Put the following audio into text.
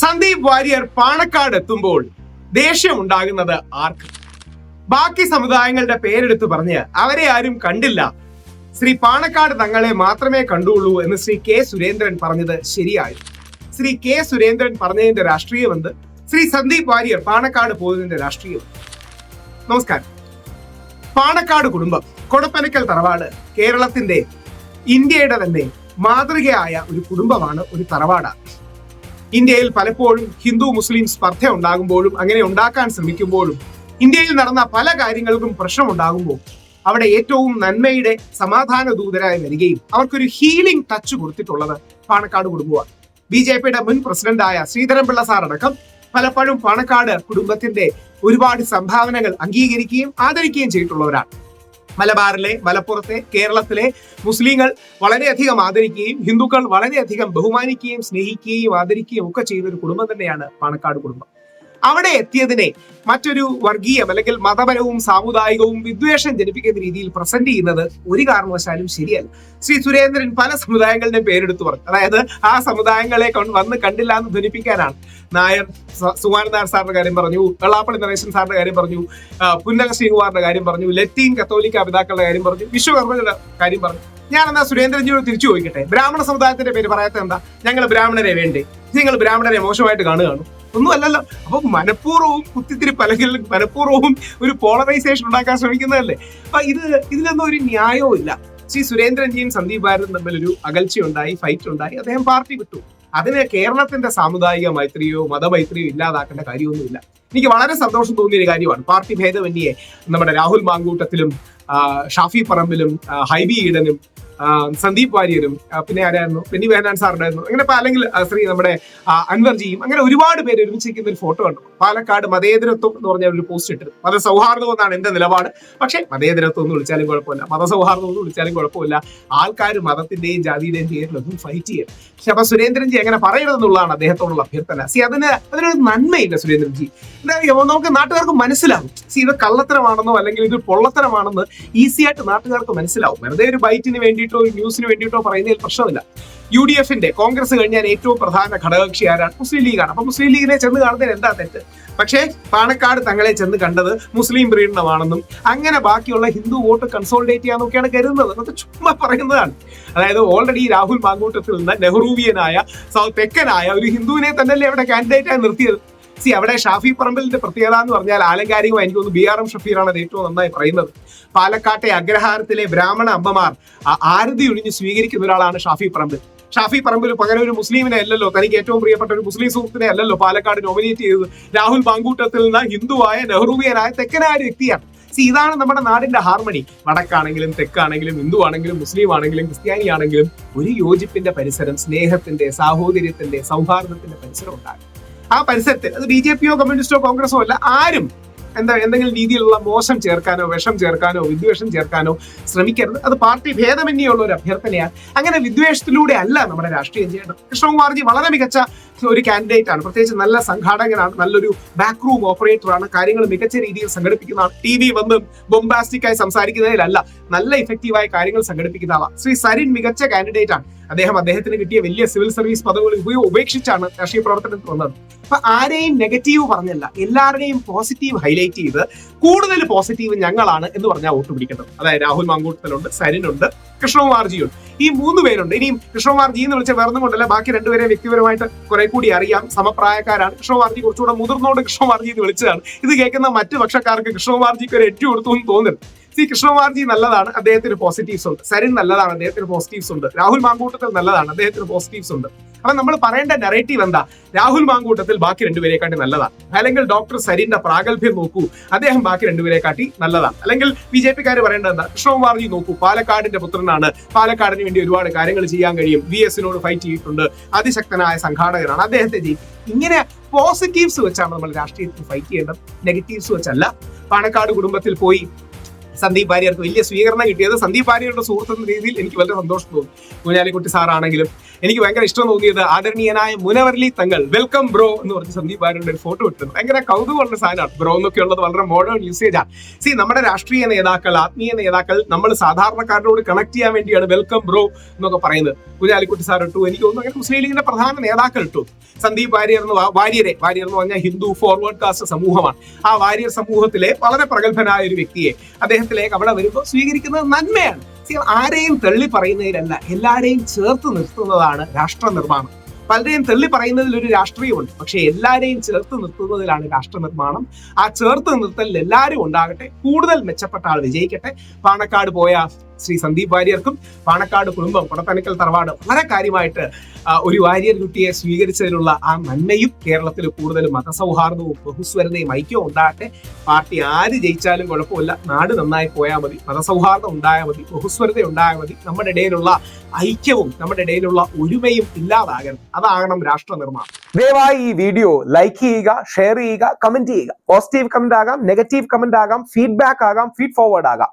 സന്ദീപ് വാര്യർ പാണക്കാട് എത്തുമ്പോൾ ദേഷ്യം ഉണ്ടാകുന്നത് ആർക്ക്? ബാക്കി സമുദായങ്ങളുടെ പേരെടുത്ത് പറഞ്ഞ് അവരെ ആരും കണ്ടില്ല. ശ്രീ പാണക്കാട് തങ്ങളെ മാത്രമേ കണ്ടുള്ളൂ എന്ന് ശ്രീ കെ സുരേന്ദ്രൻ പറഞ്ഞത് ശരിയായി ശ്രീ കെ സുരേന്ദ്രൻ പറഞ്ഞതിന്റെ രാഷ്ട്രീയം എന്ത്? ശ്രീ സന്ദീപ് വാര്യർ പാണക്കാട് പോയതിന്റെ രാഷ്ട്രീയം നമസ്കാരം. പാണക്കാട് കുടുംബം കൊടപ്പനക്കൽ തറവാട് കേരളത്തിന്റെ ഇന്ത്യയുടെ തന്നെ മാതൃകയായ ഒരു കുടുംബമാണ് ഒരു തറവാടാണ്. ഇന്ത്യയിൽ പലപ്പോഴും ഹിന്ദു മുസ്ലിം സ്പർദ്ധ ഉണ്ടാകുമ്പോഴും അങ്ങനെ ഉണ്ടാക്കാൻ ശ്രമിക്കുമ്പോഴും ഇന്ത്യയിൽ നടന്ന പല കാര്യങ്ങൾക്കും പ്രശ്നമുണ്ടാകുമ്പോൾ അവിടെ ഏറ്റവും നന്മയുടെ സമാധാന ദൂതരായി വരികയും അവർക്കൊരു ഹീലിംഗ് ടച്ച് കൊടുത്തിട്ടുള്ളത് പാണക്കാട് കുടുംബമാണ് ബി ജെ പിയുടെ മുൻ പ്രസിഡന്റായ ശ്രീധരൻപിള്ള സാർ അടക്കം പലപ്പോഴും പാണക്കാട് കുടുംബത്തിന്റെ ഒരുപാട് സംഭാവനകൾ അംഗീകരിക്കുകയും ആദരിക്കുകയും ചെയ്തിട്ടുള്ളവരാണ്. മലബാറിലെ മലപ്പുറത്തെ കേരളത്തിലെ മുസ്ലിങ്ങൾ വളരെയധികം ആദരിക്കുകയും ഹിന്ദുക്കൾ വളരെയധികം ബഹുമാനിക്കുകയും സ്നേഹിക്കുകയും ആദരിക്കുകയും ഒക്കെ ചെയ്യുന്ന ഒരു കുടുംബം തന്നെയാണ് പാണക്കാട് കുടുംബം. അവിടെ എത്തിയതിനെ മറ്റൊരു വർഗീയം അല്ലെങ്കിൽ മതപരവും സാമുദായികവും വിദ്വേഷം ജനിപ്പിക്കുന്ന രീതിയിൽ പ്രസന്റ് ചെയ്യുന്നത് ഒരു കാരണവശാലും ശരിയല്ല. ശ്രീ സുരേന്ദ്രൻ പല സമുദായങ്ങളുടെയും പേരെടുത്തു പറഞ്ഞു. അതായത് ആ സമുദായങ്ങളെ വന്ന് കണ്ടില്ല എന്ന് ധനിപ്പിക്കാനാണ് നായർ സുവാനന്ദാർ സാറിന്റെ കാര്യം പറഞ്ഞു വെള്ളാപ്പള്ളി നരേശൻ സാറിന്റെ കാര്യം പറഞ്ഞു പുന്നക ശ്രീകുമാറിന്റെ കാര്യം പറഞ്ഞു ലത്തീൻ കത്തോലിക്ക പിതാക്കളുടെ കാര്യം പറഞ്ഞു വിശ്വകർമ്മയുടെ കാര്യം പറഞ്ഞു. ഞാൻ എന്നാ സുരേന്ദ്രൻജിയോട് തിരിച്ചു ചോദിക്കട്ടെ? ബ്രാഹ്മണ സമുദായത്തിന്റെ പേര് പറയാത്ത എന്താ ഞങ്ങൾ ബ്രാഹ്മണരെ വേണ്ടേ? നിങ്ങൾ ബ്രാഹ്മണരെ മോശമായിട്ട് കാണുകയാണ്? ഒന്നും അല്ലല്ലോ അപ്പൊ മനഃപൂർവവും കുത്തിത്തിരിപ്പ് അല്ലെങ്കിൽ മനഃപൂർവവും ഒരു പോളറൈസേഷൻ ഉണ്ടാക്കാൻ ശ്രമിക്കുന്നതല്ലേ? അപ്പൊ ഇത് ഇതിലൊന്നും ഒരു ന്യായവും ഇല്ല. ശ്രീ സുരേന്ദ്രൻജിയും സന്ദീപ് ഭാരതും തമ്മിൽ ഒരു അകൽച്ചയുണ്ടായി ഫൈറ്റ് ഉണ്ടായി അദ്ദേഹം പാർട്ടി വിട്ടു. അതിന് കേരളത്തിന്റെ സാമുദായിക മൈത്രിയോ മതമൈത്രിയോ ഇല്ലാതാക്കേണ്ട കാര്യമൊന്നുമില്ല. എനിക്ക് വളരെ സന്തോഷം തോന്നിയ ഒരു കാര്യമാണ്. പാർട്ടി ഭേദമന്യെ നമ്മുടെ രാഹുൽ മാങ്കൂട്ടത്തിലും ഷാഫി പറമ്പിലും ഹൈബി ഈഡനും സന്ദീപ് വാര്യരും പിന്നെ ആരായിരുന്നു? പെന്നി വേനാൻ സാറുണ്ടായിരുന്നു അങ്ങനെ അല്ലെങ്കിൽ ശ്രീ നമ്മുടെ അൻവർ അൻവർജിയും അങ്ങനെ ഒരുപാട് പേര് ഒരുമിച്ചിരിക്കുന്ന ഒരു ഫോട്ടോ കണ്ടു. പാലക്കാട് മതേതരത്വം എന്ന് പറഞ്ഞ ഒരു പോസ്റ്റ് ഇട്ടത് മതസൗഹാർദ്ദം എന്നാണ് എന്റെ നിലപാട്. പക്ഷേ മതേതരത്വം എന്ന് വിളിച്ചാലും കുഴപ്പമില്ല. മതസൗഹാർദ്ദം എന്ന് വിളിച്ചാലും കുഴപ്പമില്ല. ആൾക്കാർ മതത്തിന്റെയും ജാതിയുടെയും പേരിലൊന്നും ഫൈറ്റ് ചെയ്യരുത്. പക്ഷെ അപ്പൊ സുരേന്ദ്രൻജി അങ്ങനെ പറയരുതെന്നുള്ളതാണ് അദ്ദേഹത്തോടുള്ള അഭ്യർത്ഥന. സി അതിന് അതിനൊരു നന്മയില്ല സുരേന്ദ്രൻജി എന്താ നമുക്ക് നാട്ടുകാർക്ക് മനസ്സിലാവും. സി ഇത് കള്ളത്തരമാണെന്നോ അല്ലെങ്കിൽ ഇത് പൊള്ളത്തരമാണെന്ന് ഈസി ആയിട്ട് നാട്ടുകാർക്ക് മനസ്സിലാവും. വെറുതെ ഒരു ബൈറ്റിന് വേണ്ടിയിട്ടോ ന്യൂസിന് വേണ്ടിയിട്ടോ പറയുന്നതിൽ പ്രശ്നമില്ല. യു ഡി എഫിന്റെ കോൺഗ്രസ് കഴിഞ്ഞാൽ ഏറ്റവും പ്രധാന ഘടകകക്ഷി ആരാണ്? മുസ്ലിം ലീഗാണ്. അപ്പൊ മുസ്ലിം ലീഗിനെ ചെന്ന് കാണുന്നതിന് എന്താ തെറ്റ്? പക്ഷേ പാണക്കാട് തങ്ങളെ ചെന്ന് കണ്ടത് മുസ്ലിം പ്രീണനമാണെന്നും അങ്ങനെ ബാക്കിയുള്ള ഹിന്ദു വോട്ട് കൺസോൾഡേറ്റ് ചെയ്യാന്നൊക്കെയാണ് കരുതുന്നത്. അതൊക്കെ ചുമ്മാ പറയുന്നതാണ്. അതായത് ഓൾറെഡി രാഹുൽ മാങ്കൂട്ടത്തിൽ നിന്ന് നെഹ്റൂവിയനായ തെക്കനായ ഒരു ഹിന്ദുവിനെ തന്നെയല്ലേ അവിടെ കാൻഡിഡേറ്റായി നിർത്തിയത്? സി അവിടെ ഷാഫി പറമ്പലിന്റെ പ്രത്യേകത എന്ന് പറഞ്ഞാൽ ആലങ്കാരികമായി എനിക്ക് തോന്നുന്നു ബി ആർ എം ഷഫീറാണ് അത് ഏറ്റവും നന്നായി പറയുന്നത്. പാലക്കാട്ടെ അഗ്രഹാരത്തിലെ ബ്രാഹ്മണ അമ്മമാർ ആരതി ഒഴിഞ്ഞ് സ്വീകരിക്കുന്ന ഒരാളാണ് ഷാഫി പറമ്പിൽ. ഷാഫി പറമ്പിൽ പകരം ഒരു മുസ്ലിമിനെ അല്ലല്ലോ തനിക്ക് ഏറ്റവും പ്രിയപ്പെട്ട ഒരു മുസ്ലിം സുഹൃത്തിനെ അല്ലല്ലോ പാലക്കാട് നോമിനേറ്റ് ചെയ്തത്. രാഹുൽ ബാങ്കൂട്ടത്തിൽ നിന്ന് ഹിന്ദുവായ നെഹ്റുവിയനായ തെക്കനായ ഒരു വ്യക്തിയാണ്. സി ഇതാണ് നമ്മുടെ നാടിന്റെ ഹാർമണി വടക്കാണെങ്കിലും തെക്കാണെങ്കിലും ഹിന്ദു ആണെങ്കിലും മുസ്ലിം ആണെങ്കിലും ക്രിസ്ത്യാനി ആണെങ്കിലും ഒരു യോജിപ്പിന്റെ പരിസരം സ്നേഹത്തിന്റെ സാഹോദര്യത്തിന്റെ സൗഹാർദ്ദത്തിന്റെ പരിസരം ഉണ്ടാകും. ആ പരിസരത്തിൽ അത് ബി ജെ പിയോ കമ്മ്യൂണിസ്റ്റോ കോൺഗ്രസോ അല്ല ആരും എന്താ എന്തെങ്കിലും രീതിയിലുള്ള മോശം ചേർക്കാനോ വിഷം ചേർക്കാനോ വിദ്വേഷം ചേർക്കാനോ ശ്രമിക്കരുത്. അത് പാർട്ടി ഭേദമന്യുള്ള ഒരു അഭ്യർത്ഥനയാണ്. അങ്ങനെ വിദ്വേഷത്തിലൂടെ അല്ല നമ്മുടെ രാഷ്ട്രീയം ചെയ്യേണ്ടത്. കൃഷ്ണകുമാർജി വളരെ മികച്ച ഒരു കാൻഡിഡേറ്റ് ആണ്. പ്രത്യേകിച്ച് നല്ല സംഘാടകനാണ് നല്ലൊരു ബാക്ക് റൂം ഓപ്പറേറ്റർ ആണ്. കാര്യങ്ങൾ മികച്ച രീതിയിൽ സംഘടിപ്പിക്കുന്നതാണ് ടി വി വന്ന് ബൊംബാസ്റ്റിക് ആയി സംസാരിക്കുന്നതിലല്ല നല്ല ഇഫക്റ്റീവായ കാര്യങ്ങൾ സംഘടിപ്പിക്കുന്ന ആളാണ്. ശ്രീ സരിൻ മികച്ച കാൻഡിഡേറ്റ് ആണ്. അദ്ദേഹം അദ്ദേഹത്തിന് കിട്ടിയ വലിയ സിവിൽ സർവീസ് പദവികൾ ഉപേക്ഷിച്ചാണ് രാഷ്ട്രീയ പ്രവർത്തനത്തിൽ വന്നത്. അപ്പൊ ആരെയും നെഗറ്റീവ് പറഞ്ഞല്ല എല്ലാവരുടെയും പോസിറ്റീവ് ഹൈലൈറ്റ് ചെയ്ത് കൂടുതൽ പോസിറ്റീവ് ഞങ്ങളാണ് എന്ന് പറഞ്ഞാൽ വോട്ട് പിടിക്കേണ്ടത് അതായത് രാഹുൽ മാങ്കൂട്ടത്തിലുണ്ട് സരിനുണ്ട് കൃഷ്ണകുമാർജിയുണ്ട്. ഈ മൂന്ന് പേരുണ്ട്. ഇനിയും കൃഷ്ണകുമാർജി എന്ന് വിളിച്ച വേറൊന്നും കൊണ്ടല്ല ബാക്കി രണ്ടുപേരെ വ്യക്തിപരമായിട്ട് കുറെ കൂടി അറിയാം. സമപ്രായക്കാരാണ്. കൃഷ്ണകുമാർജി കുറച്ചുകൂടെ മുതിർന്നോട് കൃഷ്ണകുമാർജി എന്ന് വിളിച്ചതാണ്. ഇത് കേൾക്കുന്ന മറ്റു പക്ഷക്കാർക്ക് കൃഷ്ണകുമാർജിക്ക് ഒരു എറ്റു കൊടുത്തു എന്ന് തോന്നുന്നു സി കൃഷ്ണകുമാർജി നല്ലതാണ് അദ്ദേഹത്തിന് പോസിറ്റീവ്സ് ഉണ്ട്. സരിൻ നല്ലതാണ് അദ്ദേഹത്തിന് പോസിറ്റീവ്സ് ഉണ്ട്. രാഹുൽ മാങ്കൂട്ടത്തിൽ നല്ലതാണ് അദ്ദേഹത്തിന് പോസിറ്റീവ്സ് ഉണ്ട്. അപ്പൊ നമ്മൾ പറയേണ്ട നെറേറ്റീവ് എന്താ? രാഹുൽ മാങ്കൂട്ടത്തിൽ ബാക്കി രണ്ടുപേരെക്കാട്ടി നല്ലതാണ് അല്ലെങ്കിൽ ഡോക്ടർ സരിന്റെ പ്രാഗൽഭ്യം നോക്കൂ. അദ്ദേഹം ബാക്കി രണ്ടുപേരെക്കാട്ടി നല്ലതാണ് അല്ലെങ്കിൽ ബി ജെ പിക്കാർ പറയേണ്ടത് എന്താ? കൃഷ്ണകുമാർജി നോക്കൂ. പാലക്കാടിന്റെ പുത്രനാണ്. പാലക്കാടിന് വേണ്ടി ഒരുപാട് കാര്യങ്ങൾ ചെയ്യാൻ കഴിയും. വി എസിനോട് ഫൈറ്റ് ചെയ്തിട്ടുണ്ട്. അതിശക്തനായ സംഘാടകനാണ് അദ്ദേഹത്തെ ജയിക്കും ഇങ്ങനെ പോസിറ്റീവ്സ് വെച്ചാണ് നമ്മൾ രാഷ്ട്രീയത്തിൽ ഫൈറ്റ് ചെയ്യേണ്ടത്. നെഗറ്റീവ്സ് വെച്ചല്ല. പാണക്കാട് കുടുംബത്തിൽ പോയി സന്ദീപ് ഭാര്യർക്ക് വലിയ സ്വീകരണം കിട്ടിയത്. സന്ദീപ് ഭാര്യയുടെ സുഹൃത്ത് എന്ന രീതിയിൽ എനിക്ക് വളരെ സന്തോഷം തോന്നി. കുഞ്ഞാലിക്കുട്ടി സാറാണെങ്കിലും എനിക്ക് ഭയങ്കര ഇഷ്ടം തോന്നിയത് ആദരണീയനായ മുനവർലി തങ്ങൾ. വെൽക്കം ബ്രോ എന്ന് പറഞ്ഞ് സന്ദീപ് ഭാര്യയുടെ ഒരു ഫോട്ടോ ഇട്ടത് ഭയങ്കര കൗതുകമുള്ള സാധനമാണ്. ബ്രോ എന്നൊക്കെ ഉള്ളത് വളരെ മോഡേൺ യൂസേജ് ആണ്. സി നമ്മുടെ രാഷ്ട്രീയ നേതാക്കൾ ആത്മീയ നേതാക്കൾ നമ്മൾ സാധാരണക്കാരോട് കണക്ട് ചെയ്യാൻ വേണ്ടിയാണ് വെൽക്കം ബ്രോ എന്നൊക്കെ പറയുന്നത്. കുഞ്ഞാലിക്കുട്ടി സാർ ഇട്ടു. എനിക്ക് തോന്നുന്നു അങ്ങനെ മുസ്ലിം ലീഗിന്റെ പ്രധാന നേതാക്കൾ ഇട്ടു. സന്ദീപ് വാര്യർ എന്ന് വാര്യരെ. വാര്യർ എന്ന് പറഞ്ഞാൽ ഹിന്ദു ഫോർവേഡ് കാസ്റ്റ് സമൂഹമാണ്. ആ വാര്യർ സമൂഹത്തിലെ വളരെ പ്രഗത്ഭനായ ഒരു വ്യക്തിയെ അദ്ദേഹത്തിലേക്ക് അവിടെ വരുമ്പോൾ സ്വീകരിക്കുന്നത് നന്മയാണ്. ആരെയും തള്ളി പറയുന്നതിലല്ല എല്ലാരെയും ചേർത്ത് നിർത്തുന്നതാണ് രാഷ്ട്ര നിർമ്മാണം. പലരെയും തള്ളി പറയുന്നതിൽ ഒരു രാഷ്ട്രീയമുണ്ട് പക്ഷെ എല്ലാരെയും ചേർത്ത് നിർത്തുന്നതിലാണ് രാഷ്ട്ര നിർമ്മാണം. ആ ചേർത്ത് നിർത്തലിൽ എല്ലാവരും ഉണ്ടാകട്ടെ കൂടുതൽ മെച്ചപ്പെട്ട ആൾ വിജയിക്കട്ടെ. പാണക്കാട് പോയ ശ്രീ സന്ദീപ് വാര്യർക്കും പാണക്കാട് കുടുംബം കൊടത്തണിക്കൽ തറവാട് വളരെ കാര്യമായിട്ട് ഒരു വാര്യർ കുട്ടിയെ സ്വീകരിച്ചതിലുള്ള ആ നന്മയും കേരളത്തിൽ കൂടുതൽ മതസൗഹാർദ്ദവും ബഹുസ്വരതയും ഐക്യവും ഉണ്ടാകട്ടെ. പാർട്ടി ആര് ജയിച്ചാലും കുഴപ്പമില്ല. നാട് നന്നായി പോയാൽ മതി. മതസൗഹാർദ്ദം ഉണ്ടായാൽ മതി. ബഹുസ്വരത ഉണ്ടായാൽ മതി. നമ്മുടെ ഇടയിലുള്ള ഐക്യവും നമ്മുടെ ഇടയിലുള്ള ഒരുമയും ഇല്ലാതാകരുത്. അതാകണം രാഷ്ട്ര നിർമ്മാണം. ദയവായി ഈ വീഡിയോ ലൈക്ക് ചെയ്യുക ഷെയർ ചെയ്യുക കമന്റ് ചെയ്യുക. പോസിറ്റീവ് കമന്റ് ആകാം നെഗറ്റീവ് കമന്റ് ആകാം ഫീഡ്ബാക്ക് ആകാം ഫീഡ് ഫോർവേഡ് ആകാം.